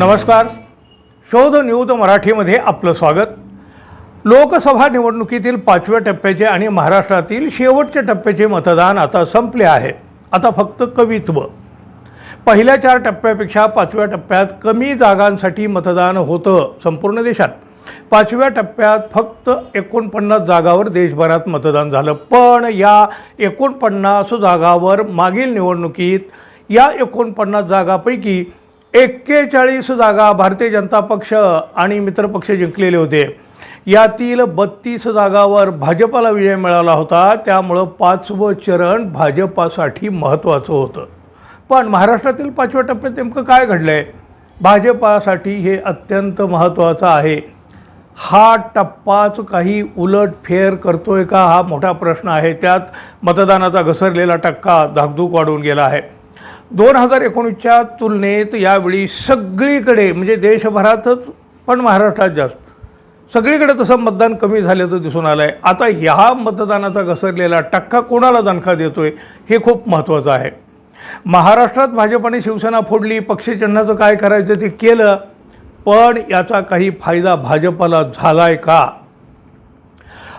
नमस्कार. शोध न्यूज मराठीमध्ये आपलं स्वागत. लोकसभा निवडणुकीतील पाचव्या टप्प्याचे आणि महाराष्ट्रातील शेवटच्या टप्प्याचे मतदान आता संपले आहे. आता फक्त कवित्व. पहिल्या चार टप्प्यापेक्षा पाचव्या टप्प्यात कमी जागांसाठी मतदान होतं संपूर्ण देशात. पाचव्या टप्प्यात फक्त एकोणपन्नास जागावर देशभरात मतदान झालं. पण या एकोणपन्नास जागावर मागील निवडणुकीत या एकोणपन्नास जागापैकी एक्केचाळीस जागा भारतीय जनता पक्ष आणि मित्रपक्ष जिंकलेले होते. यातील बत्तीस जागावर भाजपाला विजय मिळाला होता. त्यामुळं पाचवं चरण भाजपासाठी महत्त्वाचं होतं. पण महाराष्ट्रातील पाचव्या टप्प्यात नेमकं काय घडलं आहे भाजपासाठी हे अत्यंत महत्त्वाचं आहे. हा टप्पाच काही उलट फेर करतोय का? हा मोठा प्रश्न आहे. त्यात मतदानाचा घसरलेला टक्का धाकधूक वाढून गेला आहे. दोन हजार एकोणीसच्या तुलनेत यावेळी सगळीकडे म्हणजे देशभरातच पण महाराष्ट्रात जास्त. सगळीकडे तसं मतदान कमी झाल्याचं दिसून आलं आहे आता ह्या मतदानाचा घसरलेला टक्का कोणाला दणका आहे हे खूप महत्त्वाचं आहे. महाराष्ट्रात भाजपाने शिवसेना फोडली पक्षचिन्हाचं काय करायचं ते केलं पण याचा काही फायदा भाजपाला झाला आहे का?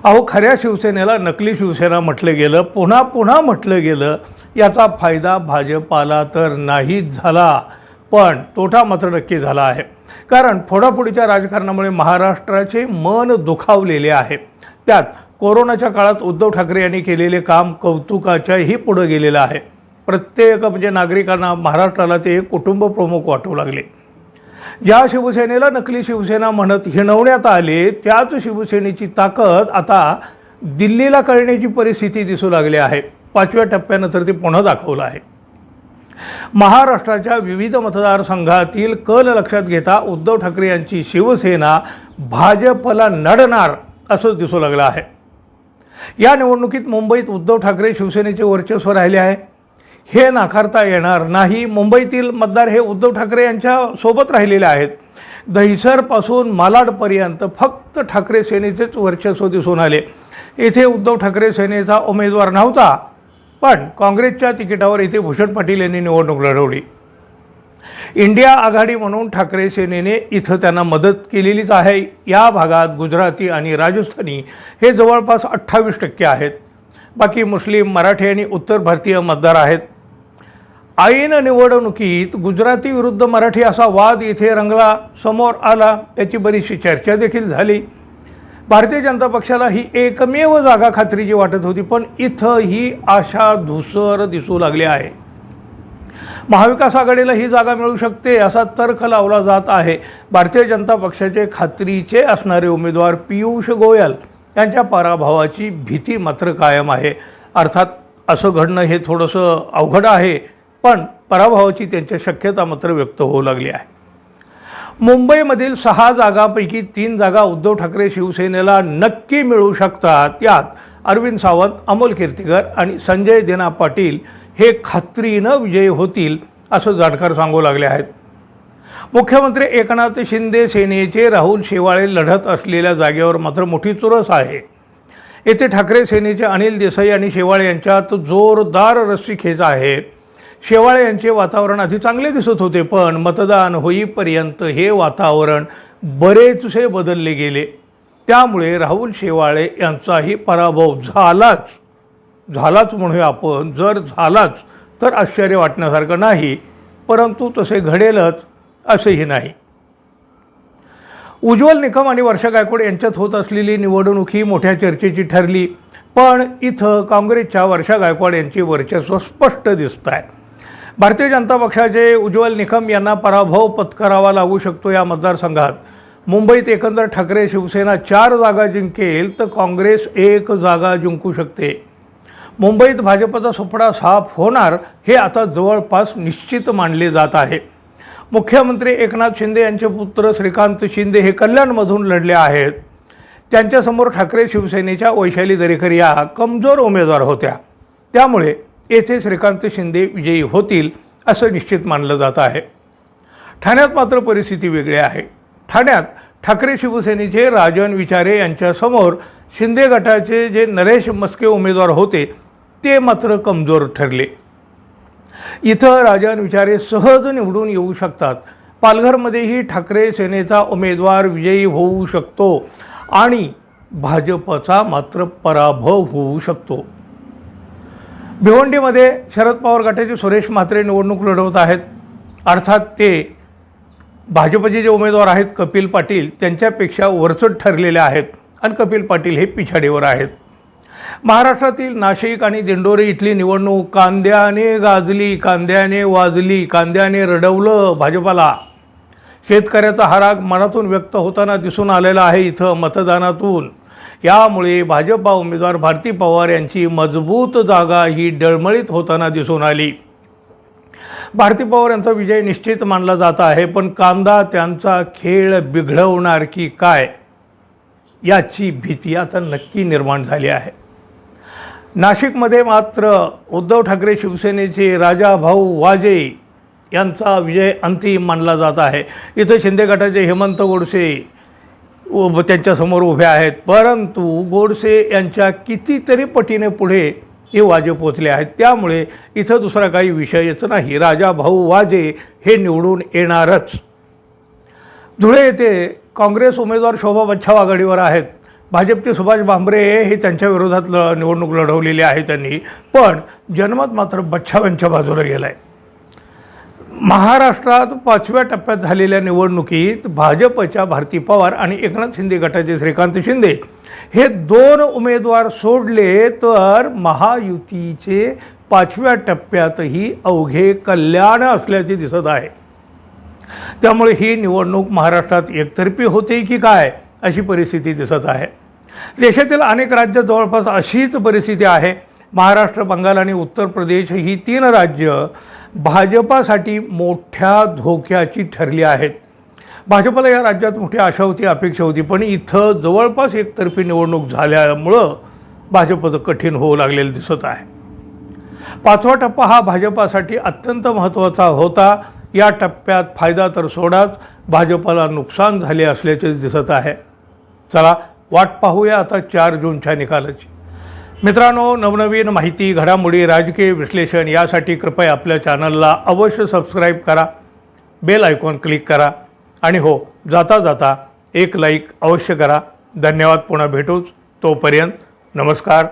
अहो खऱ्या शिवसेनेला नकली शिवसेना म्हटलं गेलं पुन्हा पुन्हा म्हटलं गेलं याचा फायदा भाजपाला तर नाहीच झाला पण तोटा मात्र नक्की झाला आहे. कारण फोडाफोडीच्या राजकारणामुळे महाराष्ट्राचे मन दुखावलेले आहे. त्यात कोरोनाच्या काळात उद्धव ठाकरे यांनी केलेले काम कौतुकाच्याही पुढं गेलेलं आहे. प्रत्येक म्हणजे नागरिकांना महाराष्ट्राला ते कुटुंब प्रमुख वाटू लागले. ज्या शिवसेनेला नकली शिवसेना म्हणत हिणवण्यात आले त्याच शिवसेनेची ताकद आता दिल्लीला कळण्याची परिस्थिती दिसू लागली आहे. पाचव्या टप्प्यानंतर ते पुन्हा दाखवलं आहे. महाराष्ट्राच्या विविध मतदारसंघातील कल लक्षात घेता उद्धव ठाकरे यांची शिवसेना भाजपला नडणार असंच दिसू लागलं आहे. या निवडणुकीत मुंबईत उद्धव ठाकरे शिवसेनेचे वर्चस्व राहिले आहे. हे नाकारता येणार नाही. मुंबईतील मतदार हे उद्धव ठाकरे यांच्या सोबत राहिलेले आहेत. दहिसरपासून मालाडपर्यंत फक्त ठाकरे सेनेचेच वर्चस्व दिसून आले. येथे उद्धव ठाकरे सेनेचा उमेदवार नव्हता. पण काँग्रेसच्या तिकिटावर इथे भूषण पाटील यांनी निवडणूक लढवली. इंडिया आघाडी म्हणून ठाकरे सेनेने इथं त्यांना मदत केलेलीच आहे. या भागात गुजराती आणि राजस्थानी हे जवळपास अठ्ठावीस टक्के आहेत. बाकी मुस्लिम मराठी आणि उत्तर भारतीय मतदार आहेत. आईनं निवडणुकीत गुजराती विरुद्ध मराठी असा वाद इथे रंगला समोर आला. त्याची बरीचशी चर्चा देखील झाली. भारतीय जनता पक्षाला ही एकमेव जागा खात्रीची वाटत होती पण इथं ही आशा धुसर दिसू लागली आहे. महाविकास आघाडीला ही जागा मिळू शकते असा तर्क लावला जात आहे. भारतीय जनता पक्षाचे खात्रीचे असणारे उमेदवार पियुष गोयल यांच्या पराभवाची भीती मात्र कायम आहे. अर्थात असं घडणं हे थोडंसं अवघड आहे पण पराभवाची त्यांच्या शक्यता मात्र व्यक्त होऊ लागली आहे. मुंबईमधील सहा जागांपैकी तीन जागा उद्धव ठाकरे शिवसेनेला नक्की मिळू शकतात. यात अरविंद सावंत अमोल कीर्तिकर आणि संजय देना पाटील हे खात्रीनं विजयी होतील असं जाणकार सांगू लागले आहेत. मुख्यमंत्री एकनाथ शिंदे सेनेचे राहुल शेवाळे लढत असलेल्या जागेवर मात्र मोठी चुरस आहे. येथे ठाकरे सेनेचे अनिल देसाई आणि शेवाळे यांच्यात जोरदार रस्सीखेच आहे. शेवाळे यांचे वातावरण आधी चांगले दिसत होते पण मतदान होईपर्यंत हे वातावरण बरेचसे बदलले गेले. त्यामुळे राहुल शेवाळे यांचाही पराभव झालाच. झालाच म्हणूया आपण जर झालाच तर आश्चर्य वाटण्यासारखं नाही परंतु तसे घडेलच असेही नाही. उज्ज्वल निकम आणि वर्षा गायकवाड यांच्यात होत असलेली निवडणूक ही मोठ्या चर्चेची ठरली पण इथं काँग्रेसच्या वर्षा गायकवाड यांचे वर्चस्व स्पष्ट दिसत आहे. भारतीय जनता पक्षाचे उज्ज्वल निकम यांना पराभव पत्करावा लागू शकतो या मतदारसंघात. मुंबईत एकंदर ठाकरे शिवसेना चार जागा जिंकेल तर काँग्रेस एक जागा जिंकू शकते. मुंबईत भाजपचा सुपडा साफ होणार हे आता जवळपास निश्चित मानले जात आहे. मुख्यमंत्री एकनाथ शिंदे यांचे पुत्र श्रीकांत शिंदे हे कल्याणमधून लढले आहेत. त्यांच्यासमोर ठाकरे शिवसेनेच्या वैशाली दरेकर या कमजोर उमेदवार होत्या. त्यामुळे येथे श्रीकांत शिंदे विजयी होतील असं निश्चित मानलं जात आहे. ठाण्यात मात्र परिस्थिती वेगळी आहे. ठाण्यात ठाकरे शिवसेनेचे राजन विचारे यांच्यासमोर शिंदे गटाचे जे नरेश मस्के उमेदवार होते ते मात्र कमजोर ठरले. इथं राजन विचारे सहज निवडून येऊ शकतात. पालघरमध्येही ठाकरे सेनेचा उमेदवार विजयी होऊ शकतो आणि भाजपचा मात्र पराभव होऊ शकतो. भिवंडीमध्ये शरद पवार गटाचे सुरेश म्हात्रे निवडणूक लढवत आहेत. अर्थात ते भाजपचे जे उमेदवार आहेत कपिल पाटील त्यांच्यापेक्षा वरचढ ठरलेले आहेत आणि कपिल पाटील हे पिछाडीवर आहेत. महाराष्ट्रातील नाशिक आणि दिंडोरी इथली निवडणूक कांद्याने गाजली कांद्याने वाजली कांद्याने रडवलं भाजपाला. शेतकऱ्याचा हा राग मनातून व्यक्त होताना दिसून आलेला आहे इथं मतदानातून. यामुळे भाजपा उमेदवार भारती पवार यांची मजबूत जागा ही डळमळीत होताना दिसून आली. भारती पवार यांचा विजय निश्चित मानला जात आहे पण कांदा त्यांचा खेळ बिघडवणार की काय? याची भीती आता नक्की निर्माण झाली आहे. नाशिकमध्ये मात्र उद्धव ठाकरे शिवसेनेचे राजा भाऊ वाजे यांचा विजय अंतिम मानला जात आहे. इथं शिंदे गटाचे हेमंत गोडसे त्यांच्यासमोर उभे आहेत. परंतु गोडसे यांच्या कितीतरी पटीने पुढे हे वाजे पोचले आहेत. त्यामुळे इथं दुसरा काही विषयच नाही. राजा भाऊ वाजे हे निवडून येणारच. धुळे येथे काँग्रेस उमेदवार शोभा बच्छाव आघाडीवर आहेत. भाजपचे सुभाष भांबरे हे त्यांच्या विरोधात ल निवडणूक लढवलेली आहे त्यांनी. पण जनमत मात्र बच्छाव यांच्या बाजूला गेलं आहे महाराष्ट्रात पाचव्या टप्प्यात झालेल्या निवडणुकीत भाजपच्या भारती पवार आणि एकनाथ शिंदे गटाचे श्रीकांत शिंदे हे दोन उमेदवार सोडले तर महायुतीचे पाचव्या टप्प्यातही अवघे कल्याण असल्याचे दिसत आहे. त्यामुळे ही निवडणूक महाराष्ट्रात एकतर्फी होते की काय अशी परिस्थिती दिसत आहे. देशातील अनेक राज्यात जवळपास अशीच परिस्थिती आहे. महाराष्ट्र बंगाल आणि उत्तर प्रदेश ही तीन राज्य भाजपासाठी मोठ्या धोक्याची ठरली आहेत. भाजपला या राज्यात मोठी आशा होती अपेक्षा होती पण इथं जवळपास एकतर्फी निवडणूक झाल्यामुळं भाजपचं कठीण होऊ लागलेलं दिसत आहे. पाचवा टप्पा हा भाजपासाठी अत्यंत महत्त्वाचा होता. या टप्प्यात फायदा तर सोडाच भाजपाला नुकसान झाले असल्याचे दिसत आहे. चला वाट पाहूया आता चार जूनच्या निकालाची. मित्रांनो नवनवीन माहिती घडामोडी राजकीय विश्लेषण यासाठी कृपया आपल्या चॅनलला अवश्य सबस्क्राईब करा बेल आयकॉन क्लिक करा आणि हो जाता जाता एक लाईक अवश्य करा. धन्यवाद पुन्हा भेटूच. तोपर्यंत नमस्कार.